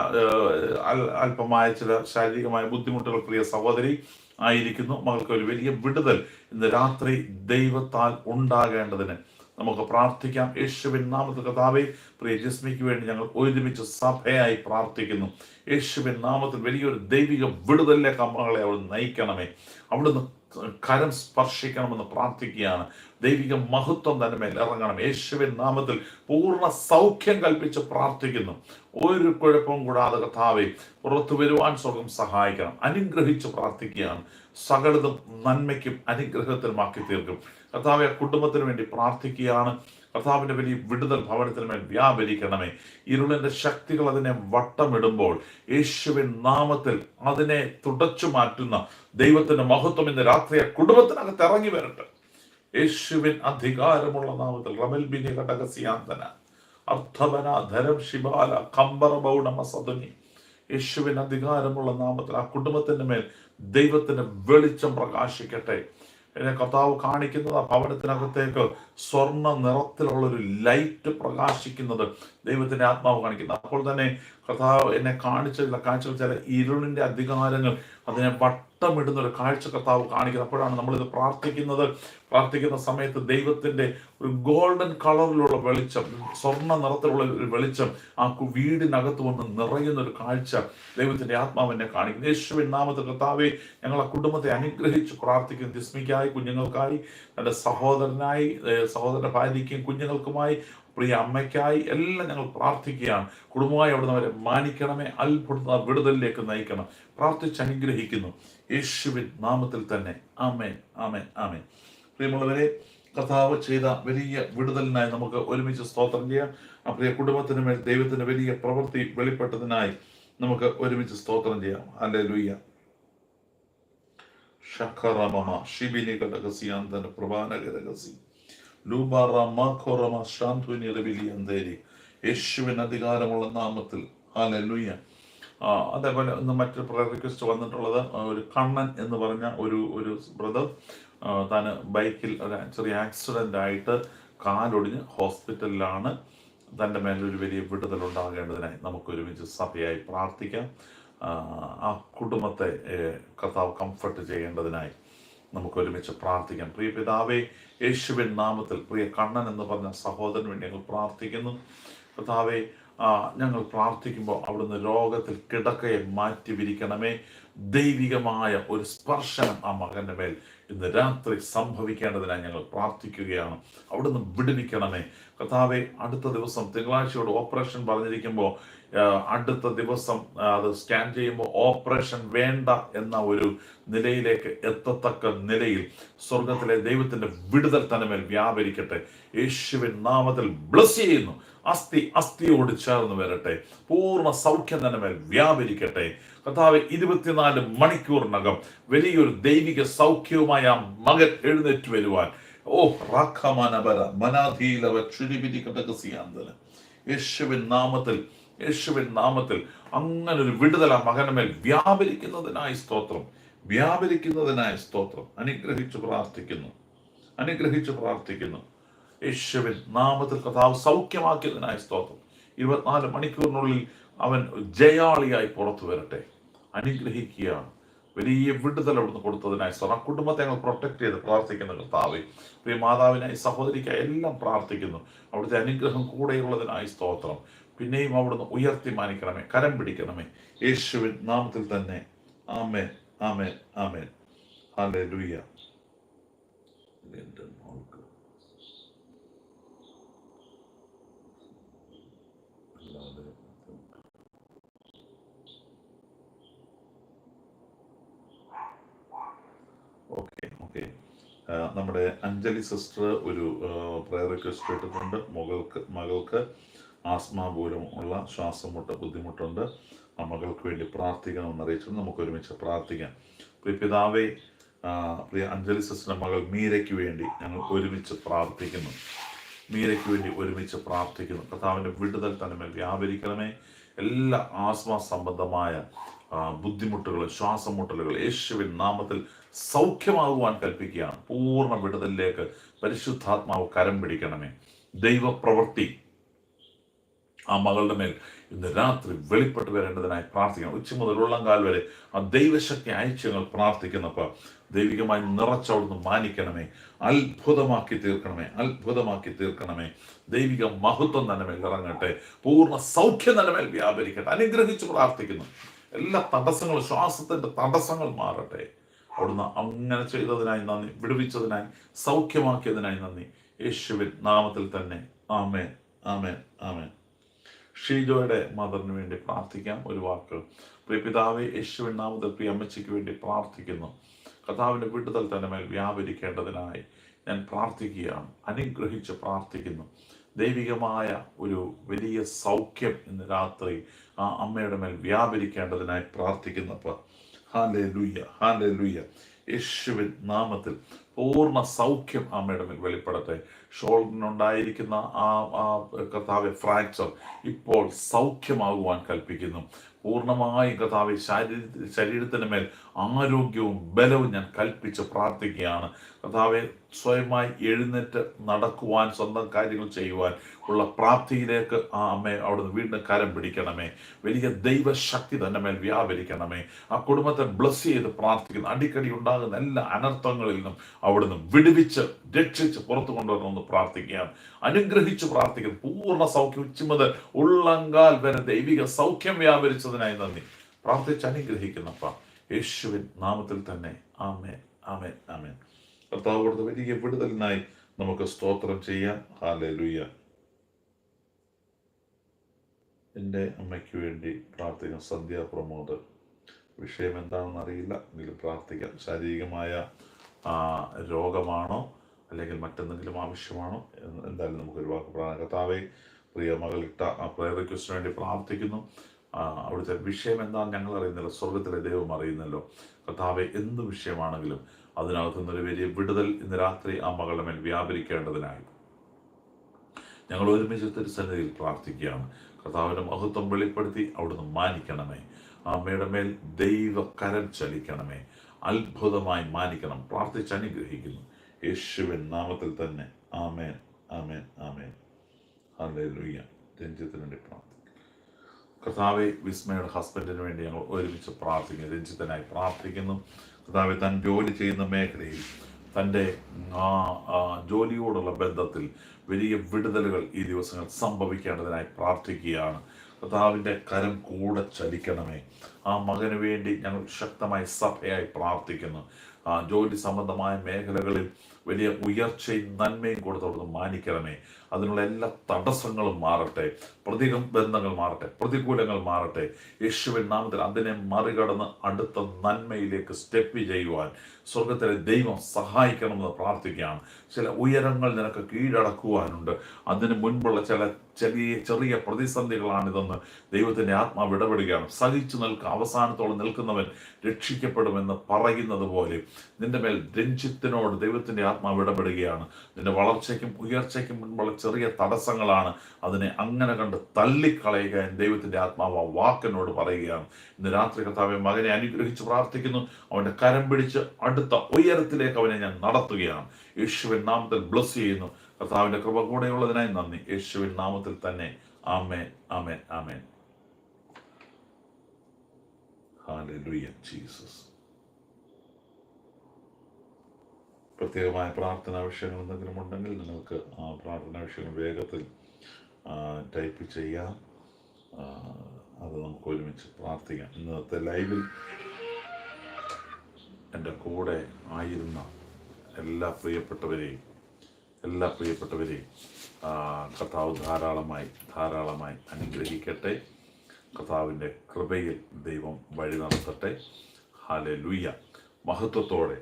അല്പമായ ചില ശാരീരികമായ ബുദ്ധിമുട്ടുകൾ പ്രിയ സഹോദരി ആയിരിക്കുന്നു. മകൾക്ക് ഒരു വലിയ വിടുതൽ ഇന്ന് രാത്രി ദൈവത്താൽ ഉണ്ടാകേണ്ടതിന്. നമുക്ക് പ്രാർത്ഥിക്കാം. യേശുവിൻ നാമത്തിൽ കഥാവെ പ്രിയ ജസ്മിക്ക് വേണ്ടി ഞങ്ങൾ ഒരുമിച്ച് സഭയായി പ്രാർത്ഥിക്കുന്നു. യേശുവിൻ നാമത്തിൽ വലിയൊരു ദൈവിക വിടുതലിലേക്ക് അമ്മകളെ അവിടെ നയിക്കണമേ. അവിടുന്ന് കരം സ്പർശിക്കണമെന്ന് പ്രാർത്ഥിക്കുകയാണ്. ദൈവിക മഹത്വം തന്നെ മേൽ ഇറങ്ങണം. യേശുവിൻ നാമത്തിൽ പൂർണ സൗഖ്യം കൽപ്പിച്ച് പ്രാർത്ഥിക്കുന്നു. ഒരു കുഴപ്പവും കൂടാതെ കഥാവെ പുറത്തു വരുവാൻ സ്വർഗം സഹായിക്കണം. അനുഗ്രഹിച്ച് പ്രാർത്ഥിക്കുകയാണ്. സകലതും നന്മയ്ക്കും അനുഗ്രഹത്തിനുമാക്കി തീർക്കും. കഥാവെ കുടുംബത്തിന് വേണ്ടി പ്രാർത്ഥിക്കുകയാണ്. കർത്താവിന്റെ വലിയ വിടുതൽ ഭവനത്തിന് മേൽ വ്യാപരിക്കണമേ. ഇരുളിന്റെ ശക്തികൾ അതിനെ വട്ടമിടുമ്പോൾ യേശുവിൻ നാമത്തിൽ അതിനെ തുടച്ചു മാറ്റുന്ന ദൈവത്തിന്റെ മഹത്വം ഇന്ന് രാത്രി കുടുംബത്തിനകത്ത് ഇറങ്ങി വരട്ടെ. യേശുവിൻ അധികാരമുള്ള നാമത്തിൽ റമൽ ബിനി കടകസിയാന്തന അർത്ഥവന ധരം ശിബാല കമ്പറ ബൗണമ സതുനി യേശുവിൻ അധികാരമുള്ള നാമത്തിൽ ആ കുടുംബത്തിന്റെ മേൽ ദൈവത്തിന്റെ വെളിച്ചം പ്രകാശിക്കട്ടെ. എന്നെ കർത്താവ് കാണിക്കുന്നത് ആ ഭവനത്തിനകത്തേക്ക് സ്വർണ നിറത്തിലുള്ള ഒരു ലൈറ്റ് പ്രകാശിക്കുന്നത് ദൈവത്തിന്റെ ആത്മാവ് കാണിക്കുന്നത് അപ്പോൾ തന്നെ കർത്താവ് എന്നെ കാണിച്ച കാഴ്ചകൾ ചില ഇരുളിന്റെ അധികാരങ്ങൾ അതിനെ വട്ടമിടുന്ന ഒരു കാഴ്ച കർത്താവ് കാണിക്കുന്നത് അപ്പോഴാണ് നമ്മളിത് പ്രാർത്ഥിക്കുന്നത്. പ്രാർത്ഥിക്കുന്ന സമയത്ത് ദൈവത്തിന്റെ ഒരു ഗോൾഡൻ കളറിലുള്ള വെളിച്ചം സ്വർണ നിറത്തിലുള്ള ഒരു വെളിച്ചം ആ വീടിനകത്ത് വന്ന് നിറയുന്ന ഒരു കാഴ്ച ദൈവത്തിന്റെ ആത്മാവിനെ കാണിക്കുന്നു. യേശുവിൻ നാമത്തിൽ കർത്താവെ ഞങ്ങളെ കുടുംബത്തെ അനുഗ്രഹിച്ച് പ്രാർത്ഥിക്കുന്നു. ദിസ്മിക്കായി കുഞ്ഞുങ്ങൾക്കായി നല്ല സഹോദരനായി സഹോദര ഭാര്യയ്ക്കും കുഞ്ഞുങ്ങൾക്കുമായി പ്രിയ അമ്മയ്ക്കായി എല്ലാം ഞങ്ങൾ പ്രാർത്ഥിക്കുകയാണ്. കുടുംബമായി അവിടുന്ന് അവരെ മാനിക്കണമേ. അത്ഭുത വിടുതലിലേക്ക് നയിക്കണം. പ്രാർത്ഥിച്ച് അനുഗ്രഹിക്കുന്നു. യേശുവിൻ നാമത്തിൽ തന്നെ. ആമേൻ. ആമേൻ. ആമേൻ. പ്രിയമുള്ളവരെ കർത്താവ് ചെയ്ത വലിയ വിടുതലിനായി നമുക്ക് ഒരുമിച്ച് സ്തോത്രം ചെയ്യാം. ആ പ്രിയ കുടുംബത്തിന് മേൽ ദൈവത്തിന്റെ വലിയ പ്രവൃത്തി വെളിപ്പെട്ടതിനായി നമുക്ക് ഒരുമിച്ച് സ്തോത്രം ചെയ്യാം. അല്ലെ ലുയ്യ ഷഖറമമ ഷിബിനി കടകസിയാന്തന പ്രഭാനകരകസി പ്രഭാന യേശുവിൻ അധികാരമുള്ള നാമത്തിൽ. ഹാലലുയ്യ ആ, അതേപോലെ ഒന്ന് മറ്റൊരു പ്രയർ റിക്വസ്റ്റ് വന്നിട്ടുള്ളത് ഒരു കണ്ണൻ എന്ന് പറഞ്ഞ ഒരു ഒരു ബ്രദർ താൻ ബൈക്കിൽ ഒരു ചെറിയ ആക്സിഡന്റ് ആയിട്ട് കാലൊടിഞ്ഞ് ഹോസ്പിറ്റലിലാണ് തന്റെ മേലൊരു വലിയ ഉണ്ടാകേണ്ടതിനായി നമുക്ക് ഒരുമിച്ച് സഭയായി പ്രാർത്ഥിക്കാം. ആ കുടുംബത്തെ കർത്താവ് കംഫർട്ട് ചെയ്യേണ്ടതിനായി. നമുക്ക് ഒരുമിച്ച് പ്രാർത്ഥിക്കാം. പ്രിയ പിതാവേ യേശുവിൻ നാമത്തിൽ പ്രിയ കണ്ണൻ എന്ന് പറഞ്ഞ സഹോദരന് വേണ്ടി ഞങ്ങൾ പ്രാർത്ഥിക്കുന്നു. പിതാവേ ഞങ്ങൾ പ്രാർത്ഥിക്കുമ്പോൾ അവിടുന്ന് രോഗത്തിൽ കിടക്കയെ മാറ്റി വിരിക്കണമേ. ദൈവികമായ ഒരു സ്പർശനം ആ മകന്റെ മേൽ ഇന്ന് രാത്രി സംഭവിക്കേണ്ടതിനായി ഞങ്ങൾ പ്രാർത്ഥിക്കുകയാണ്. അവിടുന്ന് വിടുവിക്കണമേ. കർത്താവെ അടുത്ത ദിവസം തിങ്കളാഴ്ചയോട് ഓപ്പറേഷൻ പറഞ്ഞിരിക്കുമ്പോൾ അടുത്ത ദിവസം അത് സ്കാൻ ചെയ്യുമ്പോൾ ഓപ്പറേഷൻ വേണ്ട എന്ന ഒരു നിലയിലേക്ക് എത്തത്തക്ക നിലയിൽ സ്വർഗത്തിലെ ദൈവത്തിന്റെ വിടുതൽ തന്നെ മേൽ വ്യാപരിക്കട്ടെ. യേശുവിൻ നാമത്തിൽ ബ്ലസ് ചെയ്യുന്നു. അസ്ഥി അസ്ഥിയോട് ചേർന്ന് വരട്ടെ. പൂർണ സൗഖ്യം തന്നെ മേൽ വ്യാപരിക്കട്ടെ. കഥാവ് ഇരുപത്തിനാല് മണിക്കൂറിനകം വലിയൊരു ദൈവിക സൗഖ്യവുമായി ആ മകൻ എഴുന്നേറ്റ് വരുവാൻ. ഓ റാഖമനബര മനാധീലവ ചുരിപിരി കടകസിയാന്തല യേശുവിൻ നാമത്തിൽ യേശുവിൻ നാമത്തിൽ അങ്ങനെ ഒരു വിടുതൽ ആ മകനമേൽ വ്യാപരിക്കുന്നതിനായി സ്തോത്രം. വ്യാപരിക്കുന്നതിനായി സ്തോത്രം. അനുഗ്രഹിച്ചു പ്രാർത്ഥിക്കുന്നു. അനുഗ്രഹിച്ചു പ്രാർത്ഥിക്കുന്നു. യേശുവിൻ നാമത്തിൽ കഥാവ് സൗഖ്യമാക്കിയതിനായി സ്തോത്രം. ഇരുപത്തിനാല് മണിക്കൂറിനുള്ളിൽ അവൻ ജയാളിയായി പുറത്തു വരട്ടെ. അനുഗ്രഹിക്കുകയാണ്. വലിയ വിടുതൽ അവിടുന്ന് കൊടുത്തതിനായി സ്വന്തം കുടുംബത്തെ ഞങ്ങൾ പ്രൊട്ടക്ട് ചെയ്ത് പ്രാർത്ഥിക്കുന്ന കർത്താവെ പ്രിയ മാതാവിനായി സഹോദരിക്കായി എല്ലാം പ്രാർത്ഥിക്കുന്നു. അവിടുത്തെ അനുഗ്രഹം കൂടെയുള്ളതിനായി സ്തോത്രം. പിന്നെയും അവിടുന്ന് ഉയർത്തി മാനിക്കണമേ കരം പിടിക്കണമേ. യേശുവിൻ നാമത്തിൽ തന്നെ ആമേൻ ആമേൻ ആമേൻ. ഹലേ ലൂയ നമ്മുടെ അഞ്ജലി സിസ്റ്റർ ഒരു പ്രയർ റിക്വസ്റ്റ് ഇട്ടിട്ടുണ്ട്. മകൾക്ക് മകൾക്ക്. ആസ്മ പോലും ഉള്ള ശ്വാസം മുട്ട ബുദ്ധിമുട്ടുണ്ട്. ആ മകൾക്ക് വേണ്ടി പ്രാർത്ഥിക്കണമെന്ന് അറിയിച്ചു നമുക്ക് ഒരുമിച്ച് പ്രാർത്ഥിക്കാം. പ്രിയ പിതാവേ പ്രിയ അഞ്ജലി സിസ്റ്ററിന്റെ മകൾ മീരയ്ക്ക് വേണ്ടി ഞങ്ങൾ ഒരുമിച്ച് പ്രാർത്ഥിക്കുന്നു. മീരയ്ക്ക് വേണ്ടി ഒരുമിച്ച് പ്രാർത്ഥിക്കുന്നു. കർത്താവിന്റെ വിടുതൽ തന്നെ വ്യാപരിക്കണമേ. എല്ലാ ആസ്മ സംബന്ധമായ ബുദ്ധിമുട്ടുകൾ ശ്വാസം മുട്ടലുകൾ യേശുവിൻ നാമത്തിൽ സൗഖ്യമാകുവാൻ കൽപ്പിക്കുകയാണ്. പൂർണ വിടുതലിലേക്ക് പരിശുദ്ധാത്മാവ് കരം പിടിക്കണമേ. ദൈവപ്രവൃത്തി ആ മകളുടെ മേൽ ഇന്ന് രാത്രി വെളിപ്പെട്ട് വരേണ്ടതിനായി പ്രാർത്ഥിക്കണം. ഉച്ച മുതൽ ഉള്ളംകാൽ വരെ ആ ദൈവശക്തി അയച്ച് പ്രാർത്ഥിക്കുന്നപ്പോൾ ദൈവികമായി നിറച്ചവിടുന്ന് മാനിക്കണമേ. അത്ഭുതമാക്കി തീർക്കണമേ. അത്ഭുതമാക്കി തീർക്കണമേ. ദൈവിക മഹത്വം തന്നെ മേൽ ഇറങ്ങട്ടെ. പൂർണ സൗഖ്യം തന്നെ മേൽ വ്യാപരിക്കട്ടെ. അനുഗ്രഹിച്ച് പ്രാർത്ഥിക്കുന്നു. എല്ലാ തടസ്സങ്ങളും ശ്വാസത്തിന്റെ തടസ്സങ്ങൾ മാറട്ടെ. അവിടുന്ന് അങ്ങനെ ചെയ്തതിനായി നന്ദി. വിടുവിച്ചതിനായി സൗഖ്യമാക്കിയതിനായി നന്ദി. യേശുവിൻ നാമത്തിൽ തന്നെ. ആമേൻ. ആമേൻ. ആമേൻ. ഷീജോയുടെ മദറിന് വേണ്ടി പ്രാർത്ഥിക്കാം. ഒരു വാക്ക്. പ്രിയ പിതാവെ യേശുവിൻ നാമത്തിൽ പ്രിയ അമ്മച്ചയ്ക്ക് വേണ്ടി പ്രാർത്ഥിക്കുന്നു. കഥാവിന്റെ വിടുതൽ തന്നെ മേൽ വ്യാപരിക്കേണ്ടതിനായി ഞാൻ പ്രാർത്ഥിക്കുകയാണ്. അനുഗ്രഹിച്ച് പ്രാർത്ഥിക്കുന്നു. ദൈവികമായ ഒരു വലിയ സൗഖ്യം ഇന്ന് രാത്രി ആ അമ്മയുടെ മേൽ വ്യാപരിക്കേണ്ടതിനായി പ്രാർത്ഥിക്കുന്നപ്പോൾ. ഹാൻഡേ ലുയ്യ ഹാൻഡേ ലുയ്യ യേശുവിൻ നാമത്തിൽ പൂർണ സൗഖ്യം അമ്മയുടെ മേൽ വെളിപ്പെടട്ടെ. ഷോൾഡറിനുണ്ടായിരിക്കുന്ന ആ ആ കർത്താവ് ഫ്രാക്ചർ ഇപ്പോൾ സൗഖ്യമാകുവാൻ കൽപ്പിക്കുന്നു. പൂർണമായും കർത്താവ് ശരീര ശരീരത്തിന് മേൽ ആരോഗ്യവും ബലവും ഞാൻ കൽപ്പിച്ച് പ്രാർത്ഥിക്കുകയാണ്. കർത്താവെ സ്വയമായി എഴുന്നേറ്റ് നടക്കുവാൻ സ്വന്തം കാര്യങ്ങൾ ചെയ്യുവാൻ ഉള്ള പ്രാപ്തിയിലേക്ക് ആ അമ്മയെ അവിടുന്ന് വീണ്ടും കരം പിടിക്കണമേ. വലിയ ദൈവശക്തി തന്നെ മേൽ വ്യാപരിക്കണമേ. ആ കുടുംബത്തെ ബ്ലസ് ചെയ്ത് പ്രാർത്ഥിക്കുന്നു. അടിക്കടി ഉണ്ടാകുന്ന എല്ലാ അനർത്ഥങ്ങളിൽ നിന്നും അവിടുന്ന് വിടുവിച്ച് രക്ഷിച്ച് പുറത്തു കൊണ്ടുവരണമെന്ന് പ്രാർത്ഥിക്കുകയാണ്. അനുഗ്രഹിച്ച് പ്രാർത്ഥിക്കുന്നു. പൂർണ സൗഖ്യം ഉച്ച മുതൽ ഉള്ളങ്കാൽ വരെ ദൈവിക സൗഖ്യം വ്യാപരിച്ചതിനായി നന്ദി. പ്രാർത്ഥിച്ച് അനുഗ്രഹിക്കുന്നപ്പ യേശുവിൻ നാമത്തിൽ തന്നെ ആമേൻ ആമേൻ ആമേൻ. കർത്താവ് കൊടുത്ത വലിയ വിടുതലിനായി നമുക്ക് സ്തോത്രം ചെയ്യാം. ഹാലലുയ്യ എന്റെ അമ്മയ്ക്ക് വേണ്ടി പ്രാർത്ഥിക്കാം സന്ധ്യ പ്രമോദ്. വിഷയം എന്താണെന്ന് അറിയില്ല എങ്കിലും പ്രാർത്ഥിക്കാം. ശാരീരികമായ രോഗമാണോ? അല്ലെങ്കിൽ മറ്റെന്തെങ്കിലും ആവശ്യമാണോ എന്ന് എന്തായാലും നമുക്കൊരു വാക്ക് പ്രാർത്ഥന കർത്താവെ പ്രിയ മകളിട്ട ആ പ്രയർ റിക്വസ്റ്റിന് വേണ്ടി പ്രാർത്ഥിക്കുന്നു. അവിടുത്തെ വിഷയം എന്താണെന്ന് ഞങ്ങൾ അറിയുന്നില്ല. സ്വർഗത്തിലെ ദൈവം അറിയുന്നല്ലോ. കർത്താവെ എന്ത് വിഷയമാണെങ്കിലും അതിനകത്ത് നിന്നൊരു വലിയ വിടുതൽ ഇന്ന് രാത്രി ആ മകളുടെ മേൽ വ്യാപരിക്കേണ്ടതിനായി. ഞങ്ങൾ ഒരുമിച്ച് തിരുസന്നിധിയിൽ പ്രാർത്ഥിക്കുകയാണ്. കർത്താവിന്റെ മഹത്വം വെളിപ്പെടുത്തി അവിടുന്ന് മാനിക്കണമേ. അമ്മയുടെ മേൽ ദൈവ കരം ചലിക്കണമേ. അത്ഭുതമായി മാനിക്കണം. പ്രാർത്ഥിച്ച് അനുഗ്രഹിക്കുന്നു. യേശുവിൻ നാമത്തിൽ തന്നെ. ആമേൻ ആമേൻ ആമേൻ. ഹല്ലേലൂയ. രഞ്ജിത്തിന് വേണ്ടി പ്രാർത്ഥിക്കും. കർത്താവെ വിസ്മയുടെ ഹസ്ബൻഡിന് വേണ്ടി ഞങ്ങൾ ഒരുമിച്ച് പ്രാർത്ഥിക്കുന്നു. രഞ്ജിത്തനായി പ്രാർത്ഥിക്കുന്നു. കർത്താവെ താൻ ജോലി ചെയ്യുന്ന മേഖലയിൽ തന്റെ ജോലിയോടുള്ള ബന്ധത്തിൽ വലിയ വിടുതലുകൾ ഈ ദിവസങ്ങൾ സംഭവിക്കേണ്ടതിനായി പ്രാർത്ഥിക്കുകയാണ്. കർത്താവിന്റെ കരം കൂടെ ചലിക്കണമേ. ആ മകന് വേണ്ടി ഞങ്ങൾ ശക്തമായി സഭയായി പ്രാർത്ഥിക്കുന്നു. ആ ജോലി സംബന്ധമായ മേഖലകളിൽ വലിയ ഉയർച്ചയും നന്മയും കൊടുത്തവിടുന്ന് മാനിക്കണമേ. അതിനുള്ള എല്ലാ തടസ്സങ്ങളും മാറട്ടെ. പ്രതിബന്ധങ്ങൾ മാറട്ടെ. പ്രതികൂലങ്ങൾ മാറട്ടെ. യേശുവിൻ നാമത്തിൽ അതിനെ മറികടന്ന് അടുത്ത നന്മയിലേക്ക് സ്റ്റെപ്പ് ചെയ്യുവാൻ സ്വർഗത്തിലെ ദൈവം സഹായിക്കണമെന്ന് പ്രാർത്ഥിക്കുകയാണ്. ചില ഉയരങ്ങൾ നിനക്ക് കീഴടക്കുവാനുണ്ട്. അതിന് മുൻപുള്ള ചില ചെറിയ ചെറിയ പ്രതിസന്ധികളാണിതെന്ന് ദൈവത്തിന്റെ ആത്മാവ് ഇടപെടുകയാണ്. സഹിച്ചു നിൽക്കുക അവസാനത്തോളം നിൽക്കുന്നവൻ രക്ഷിക്കപ്പെടുമെന്ന് പറയുന്നത് പോലെ നിന്റെ മേൽ രഞ്ജിത്തിനോട് ദൈവത്തിന്റെ ആത്മാവ് ഇടപെടുകയാണ്. നിന്റെ വളർച്ചയ്ക്കും ഉയർച്ചയ്ക്കും മുൻപുള്ള ചെറിയ തടസ്സങ്ങളാണ് അതിനെ അങ്ങനെ കണ്ട് തള്ളിക്കളയുക എന്ന് ദൈവത്തിന്റെ ആത്മാവ് ആ വാക്കിനോട് പറയുകയാണ്. ഇന്ന് രാത്രി കർത്താവെ മകനെ അനുഗ്രഹിച്ച് പ്രാർത്ഥിക്കുന്നു. അവന്റെ കരം പിടിച്ച് അടുത്ത ഉയരത്തിലേക്ക് അവനെ ഞാൻ നടത്തുകയാണ്. യേശുവിൻ നാമത്തിൽ ബ്ലസ് ചെയ്യുന്നു. കർത്താവിന്റെ കൃപ കൂടെയുള്ളതിനായി നന്ദി. യേശുവിൻ നാമത്തിൽ തന്നെ. ആമേ ആമേ ആമേൻ. Hallelujah, ജീസസ് പ്രത്യേകമായ പ്രാർത്ഥനാ വിഷയങ്ങൾ എന്തെങ്കിലും ഉണ്ടെങ്കിൽ നിങ്ങൾക്ക് ആ പ്രാർത്ഥനാ വിഷയങ്ങൾ വേഗത്തിൽ ടൈപ്പ് ചെയ്യാം. അത് നമുക്ക് ഒരുമിച്ച് പ്രാർത്ഥിക്കാം. ഇന്നത്തെ ലൈവിൽ എന്റെ കൂടെ ആയിരുന്ന എല്ലാ പ്രിയപ്പെട്ടവരെയും എല്ലാ പ്രിയപ്പെട്ടവരെയും കർത്താവ് ധാരാളമായി ധാരാളമായി അനുഗ്രഹിക്കട്ടെ. കർത്താവിന്റെ കൃപയിൽ ദൈവം വഴി നടത്തട്ടെ. ഹാലെ ലുയ്യ മഹത്വത്തോടെ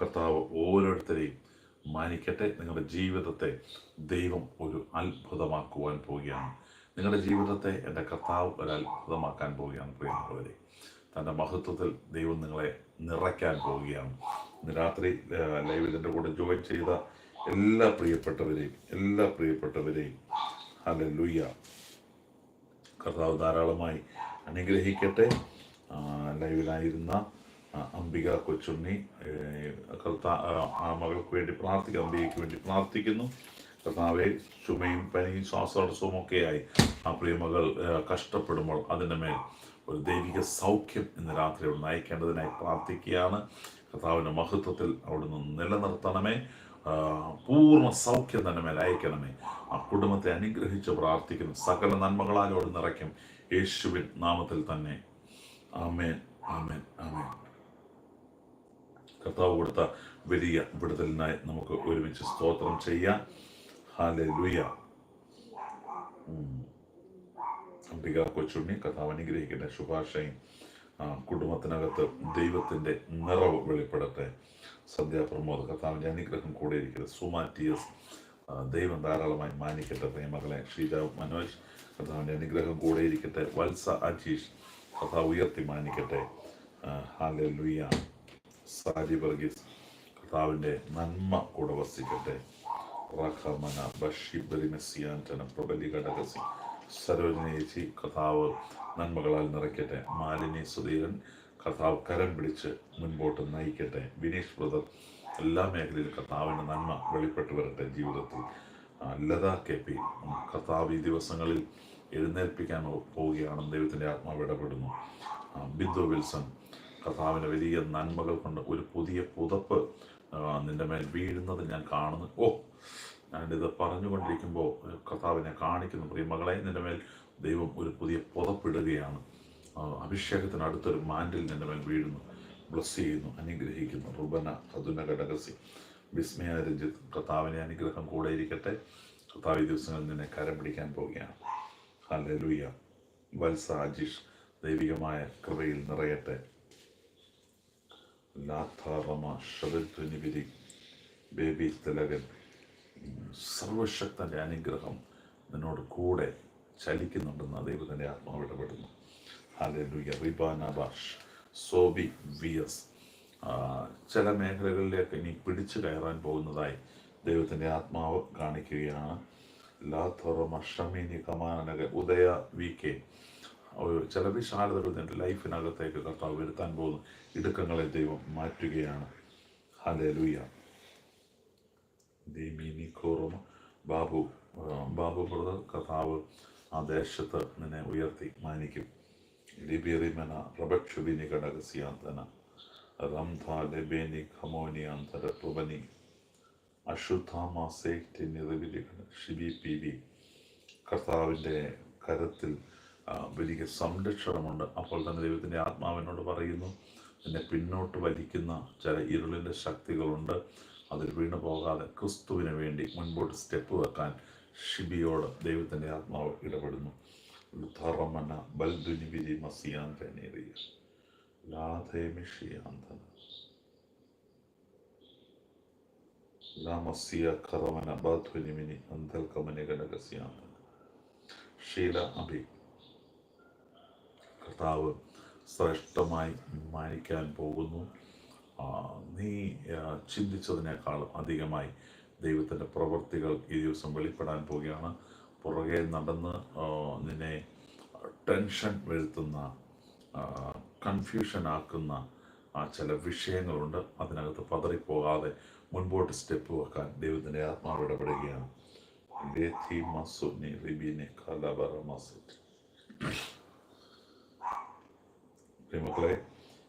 കർത്താവ് ഓരോരുത്തരെയും മാനിക്കട്ടെ. നിങ്ങളുടെ ജീവിതത്തെ ദൈവം ഒരു അത്ഭുതമാക്കുവാൻ പോവുകയാണ്. നിങ്ങളുടെ ജീവിതത്തെ എന്റെ കർത്താവ് ഒരു അത്ഭുതമാക്കാൻ പോവുകയാണ് പ്രിയമുള്ളവരെ. തന്റെ മഹത്വത്തിൽ ദൈവം നിങ്ങളെ നിറയ്ക്കാൻ പോവുകയാണ്. രാത്രി ലൈവിൽ എന്റെ കൂടെ ജോയിൻ ചെയ്ത എല്ലാ പ്രിയപ്പെട്ടവരെയും എല്ലാ പ്രിയപ്പെട്ടവരെയും അല്ലെ ലുയ്യ കർത്താവ് ധാരാളമായി അനുഗ്രഹിക്കട്ടെ. ലൈവിലായിരുന്ന അംബിക കൊച്ചുണ്ണി കർത്താ മകൾക്ക് വേണ്ടി പ്രാർത്ഥിക്കുന്നു അംബികയ്ക്ക് വേണ്ടി പ്രാർത്ഥിക്കുന്നു. കർത്താവെ ചുമയും പനിയും ശ്വാസതടസ്സവും ഒക്കെയായി. ആ പ്രിയമകൾ മകൾ കഷ്ടപ്പെടുമ്പോൾ അതിന്റെ മേൽ ഒരു ദൈവിക സൗഖ്യം ഇന്ന് രാത്രി അവിടെ നയിക്കേണ്ടതിനായി പ്രാർത്ഥിക്കുകയാണ്. കർത്താവിന്റെ മഹത്വത്തിൽ അവിടുന്ന് നിലനിർത്തണമേ. പൂർണ സൗഖ്യം തന്നെ മേൽ അയക്കണമേ. ആ കുടുംബത്തെ അനുഗ്രഹിച്ച് പ്രാർത്ഥിക്കുന്നു. സകല നന്മകളാലോട് നിറയ്ക്കും യേശുവിൻ നാമത്തിൽ തന്നെ. ആമേൻ ആമേൻ ആമേൻ. കർത്താവ് കൊടുത്ത വലിയ വിടുതലിനായി നമുക്ക് ഒരുമിച്ച് സ്തോത്രം ചെയ്യാം. ഹാലെ ലുയ അംബിക കൊച്ചുണ്ണി കർത്താവ് അനുഗ്രഹിക്കട്ടെ. ശുഭാശയും. കുടുംബത്തിനകത്ത് ദൈവത്തിന്റെ നിറവ് വെളിപ്പെടട്ടെ സന്ധ്യാപ്രമോദ് കർത്താവിന്റെ അനുഗ്രഹം കൂടെ ഇരിക്കട്ടെ സുമാറ്റിയസ് ആ, ദൈവം ധാരാളമായി മാനിക്കട്ടെ. പ്രേമകളെ ഷീജ മനോജ് കർത്താവിന്റെ അനുഗ്രഹം കൂടെ ഇരിക്കട്ടെ വത്സ അജീഷ് കർത്താവ് ഉയർത്തി മാനിക്കട്ടെ. ഹാലെ ലുയ സാരി വർഗീസ് കർത്താവിന്റെ നന്മ കൂടെ വസിക്കട്ടെ. റഹമന ബഷിബരി മെസ്സിയാന്റന പ്രബലി ഘടകസി സരോജനേച്ചി കഥാവ് നന്മകളാൽ നിറയ്ക്കട്ടെ. മാലിനി സുധീരൻ കഥാവ് കരം പിടിച്ച് മുൻപോട്ട് നയിക്കട്ടെ. വിനീഷ് ബ്രദർ എല്ലാ മേഖലയിലും കഥാവിന്റെ നന്മ വെളിപ്പെട്ട് വരട്ടെ ജീവിതത്തിൽ. ലത കെ പി കഥാവ് ഈ ദിവസങ്ങളിൽ എഴുന്നേൽപ്പിക്കാൻ പോവുകയാണെന്ന് ദൈവത്തിന്റെ ആത്മാവ് ഇടപെടുന്നു. ബിന്ദു വിൽസൺ കർത്താവിന്റെ വലിയ നന്മകൾ കൊണ്ട് ഒരു പുതിയ പുതപ്പ് നിന്റെ മേൽ വീഴുന്നത് ഞാൻ കാണുന്നു. ഓ ഞാനിത് പറഞ്ഞുകൊണ്ടിരിക്കുമ്പോൾ കർത്താവിനെ കാണിക്കുന്നു. പ്രിയമകളെ നിന്റെ മേൽ ദൈവം ഒരു പുതിയ പുതപ്പിടുകയാണ്. അഭിഷേകത്തിന് അടുത്തൊരു മാൻഡിൽ നിന്റെ മേൽ വീഴുന്നു. ബ്ലസ് ചെയ്യുന്നു അനുഗ്രഹിക്കുന്നു. റുബന അതുന ഘടകസി വിസ്മയ രഞ്ജിത്ത് കർത്താവിനെ അനുഗ്രഹം കൂടെ ഇരിക്കട്ടെ. കർത്താവ് ഈ ദിവസങ്ങളിൽ നിന്നെ കരം പിടിക്കാൻ പോവുകയാണ്. ഹല്ലേലൂയ വത്സ അജീഷ് ദൈവികമായ കൃപയിൽ നിറയട്ടെ. ലാഥാറമ ഷബൽത്തുനിബിരി ബേബി തിലകൻ സർവശക്തന്റെ അനുഗ്രഹം നിന്നോട് കൂടെ ചലിക്കുന്നുണ്ടെന്ന് ദൈവത്തിന്റെ ആത്മാവ് ഇടപെടുന്നു ഹാലൂയ സോബി വി ചില മേഖലകളിലേക്ക് ഇനി പിടിച്ചു കയറാൻ പോകുന്നതായി ദൈവത്തിന്റെ ആത്മാവ് കാണിക്കുകയാണ്. ഉദയ വി കെ ചില വിശാലതകൾ നിന്റെ ലൈഫിനകത്തേക്ക് കർത്താവ് വരുത്താൻ പോകുന്നു. ഇടുക്കങ്ങളെ ദൈവം മാറ്റുകയാണ്. ഹലേ ലുയ്യ മിനി കോറും ബാബു ബാബു ബ്രദർ കഥാവ് ആ ദേശത്ത് നിന്നെ ഉയർത്തി മാനിക്കും. ലിബിറിമന റബക്ഷുബിനി ഘടകസിയാന്തന റംധ ലെബേനി ഖമോനിയാന്തര പ്രഭനി അശുദ്ധാമാസേക്ടി നിറവിലി ഷിബി പി വി കർത്താവിന്റെ കരത്തിൽ വലിയ സംരക്ഷണമുണ്ട്. അപ്പോൾ തന്നെ ദൈവത്തിന്റെ ആത്മാവിനോട് പറയുന്നു എന്നെ പിന്നോട്ട് വലിക്കുന്ന ചില ഇരുളിന്റെ ശക്തികളുണ്ട്. അതിൽ വീണു പോകാതെ ക്രിസ്തുവിന് വേണ്ടി മുൻപോട്ട് സ്റ്റെപ്പ് വെക്കാൻ ഷിബിയോട് ദൈവത്തിന്റെ ആത്മാവ് ഇടപെടുന്നു. ലുഥറമന ബൽദുനി മസിയാൻ മസിയാന്തനേറിയ ലാധേമിഷിയാന്തന ലാമസിയ കറമന ബാധ്വനിമിനി അന്തൽ കമനി ഘടകസിയാന്തന ഷീല അഭി. കർത്താവ് ശ്രേഷ്ഠമായി മാനിക്കാൻ പോകുന്നു. നീ ചിന്തിച്ചതിനേക്കാൾ അധികമായി ദൈവത്തിന്റെ പ്രവൃത്തികൾ ഈ ദിവസം വെളിപ്പെടാൻ പോവുകയാണ്. പുറകെ നടന്ന് നിന്നെ ടെൻഷൻ വരുത്തുന്ന കൺഫ്യൂഷൻ ആക്കുന്ന ചില വിഷയങ്ങളുണ്ട്. അതിനകത്ത് പതറിപ്പോകാതെ മുൻപോട്ട് സ്റ്റെപ്പ് വെക്കാൻ ദൈവത്തിന്റെ ആത്മാവ് ഇടപെടുകയാണ്. ലേഥി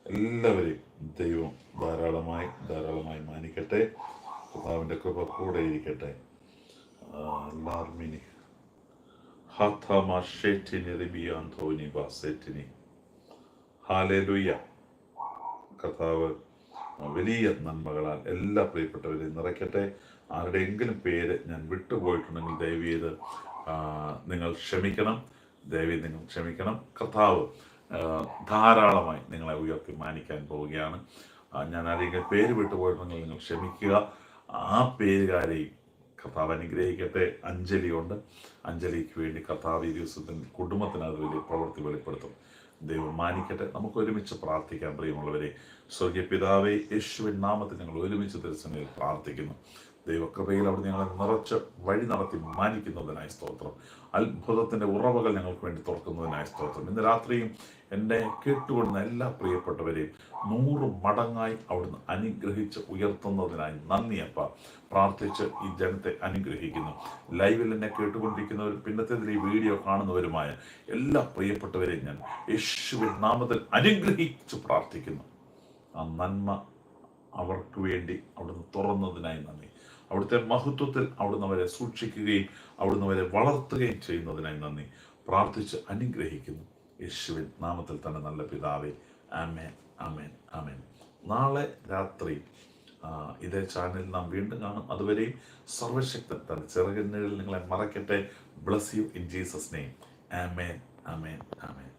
എല്ലാവരെയും ദൈവം ധാരാളമായി ധാരാളമായി മാനിക്കട്ടെ. കർത്താവിന്റെ കൃപ കൂടെ ഇരിക്കട്ടെ. ലാർമിനി. ഹാലേലുയ്യ കർത്താവ് വലിയ നന്മകളാൽ എല്ലാ പ്രിയപ്പെട്ടവരെയും നിറയ്ക്കട്ടെ. ആരുടെയെങ്കിലും പേര് ഞാൻ വിട്ടുപോയിട്ടുണ്ടെങ്കിൽ ദയവ് നിങ്ങൾ ക്ഷമിക്കണം. ദയവ് നിങ്ങൾ ക്ഷമിക്കണം. കർത്താവ് ധാരാളമായി നിങ്ങളെ ഉയർത്തി മാനിക്കാൻ പോവുകയാണ്. ഞാൻ ആരെങ്കിലും പേര് വിട്ടുപോയിട്ടുണ്ടെങ്കിൽ നിങ്ങൾ ക്ഷമിക്കുക. ആ പേരുകാരെയും കർത്താവ് അനുഗ്രഹിക്കട്ടെ. അഞ്ജലിയുണ്ട്. അഞ്ജലിക്ക് വേണ്ടി കർത്താവ് ഈ ദിവസത്തിന് കുടുംബത്തിന് അത് വലിയ പ്രവൃത്തി വെളിപ്പെടുത്തും. ദൈവം മാനിക്കട്ടെ. നമുക്ക് ഒരുമിച്ച് പ്രാർത്ഥിക്കാൻ പ്രിയമുള്ളവരെ. സ്വർഗീയ പിതാവെ യേശുവിൻ നാമത്തിൽ ഞങ്ങൾ ഒരുമിച്ച് തിരുസനയിൽ പ്രാർത്ഥിക്കുന്നു. ദൈവകൃപയിൽ അവിടെ ഞങ്ങളെ നിറച്ച് വഴി നടത്തി മാനിക്കുന്നതിനായി സ്തോത്രം. അത്ഭുതത്തിന്റെ ഉറവകൾ ഞങ്ങൾക്ക് വേണ്ടി തുറക്കുന്നതിനായി സ്തോത്രം. ഇന്ന് രാത്രിയും എന്നെ കേട്ടുകൊള്ളുന്ന എല്ലാ പ്രിയപ്പെട്ടവരെയും നൂറ് മടങ്ങായി അവിടുന്ന് അനുഗ്രഹിച്ച് ഉയർത്തുന്നതിനായി നന്ദിയപ്പ പ്രാർത്ഥിച്ച് ഈ ജനത്തെ അനുഗ്രഹിക്കുന്നു. ലൈവിൽ എന്നെ കേട്ടുകൊണ്ടിരിക്കുന്നവരും പിന്നത്തേതിൽ ഈ വീഡിയോ കാണുന്നവരുമായ എല്ലാ പ്രിയപ്പെട്ടവരെയും ഞാൻ യേശുവിൻ നാമത്തിൽ അനുഗ്രഹിച്ച് പ്രാർത്ഥിക്കുന്നു. ആ നന്മ അവർക്ക് വേണ്ടി അവിടുന്ന് തുറന്നതിനായി നന്ദി. അവിടുത്തെ മഹത്വത്തിൽ അവിടുന്ന് അവരെ സൂക്ഷിക്കുകയും അവിടുന്ന് അവരെ വളർത്തുകയും ചെയ്യുന്നതിനായി നന്ദി. പ്രാർത്ഥിച്ച് അനുഗ്രഹിക്കുന്നു. യേശുവിൻ നാമത്തിൽ തന്നെ നല്ല പിതാവേ. ആമേൻ ആമേൻ ആമേൻ. നാളെ രാത്രി ഇതേ ചാനലിൽ നാം വീണ്ടും കാണും. അതുവരെയും സർവശക്തൻ ചിറകിനുള്ളിൽ നിങ്ങളെ മറക്കട്ടെ. Bless you in Jesus name amen amen amen.